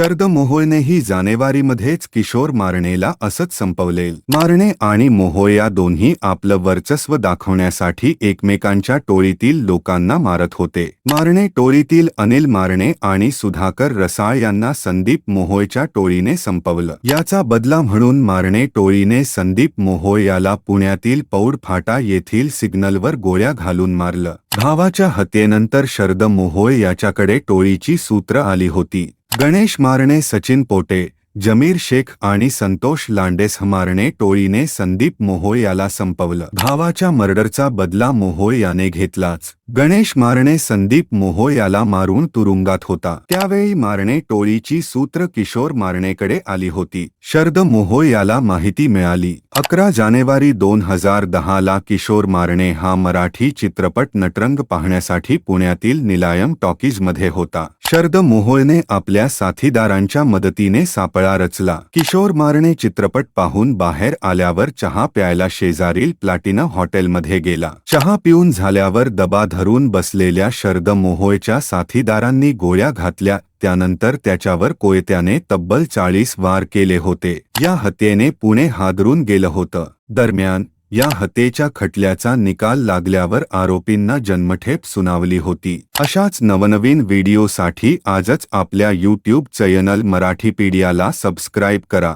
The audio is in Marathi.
शरद मोहोळनेही जानेवारीमध्येच किशोर मारणेला असंच संपवले मारणे आणि मोहोळ या दोन्ही आपलं वर्चस्व दाखवण्यासाठी एकमेकांच्या टोळीतील लोकांना मारत होते. मारणे टोळीतील अनिल मारणे आणि सुधाकर रसाळ यांना संदीप मोहोळच्या टोळीने संपवलं. याचा बदला म्हणून मारणे टोळीने संदीप मोहोळ याला पुण्यातील पौड फाटा येथील सिग्नलवर गोळ्या घालून मारलं. भावाच्या हत्येनंतर शरद मोहोळ याच्याकडे टोळीची सूत्र आली होती. गणेश मारणे सचिन पोटे जमीर शेख आणि संतोष लांडेस मारणे टोळीने संदीप मोहोळ याला संपवलं. भावाच्या मर्डरचा बदला मोहोळ याने घेतलाच. गणेश मारणे संदीप मोहोळ याला मारून तुरुंगात होता. त्यावेळी मारणे टोळीची सूत्र किशोर मारणेकडे आली होती. शरद मोहोळ याला माहिती मिळाली. अकरा जानेवारी दोन हजार दहाला किशोर मारणे हा मराठी चित्रपट नटरंग पाहण्यासाठी पुण्यातील निलायम टॉकीजमध्ये होता. शरद मोहोळने आपल्या साथीदारांच्या मदतीने सापळा रचला. किशोर मारणे चित्रपट पाहून बाहेर आल्यावर चहा प्यायला शेजारील प्लॅटिना हॉटेलमध्ये गेला. चहा पिऊन झाल्यावर दबा धरून बसलेल्या शरद मोहोळच्या साथीदारांनी गोळ्या घातल्या त्यानंतर त्याच्यावर कोयत्याने तब्बल चाळीस वार केले होते. या हत्येने पुणे हादरून गेलं होतं. दरम्यान या हत्येच्या खटल्याचा निकाल लागल्यावर आरोपींना जन्मठेप सुनावली होती. अशाच नवनवीन व्हिडिओसाठी आजच आपल्या यूट्यूब चॅनल मराठीपीडियाला सबस्क्राईब करा.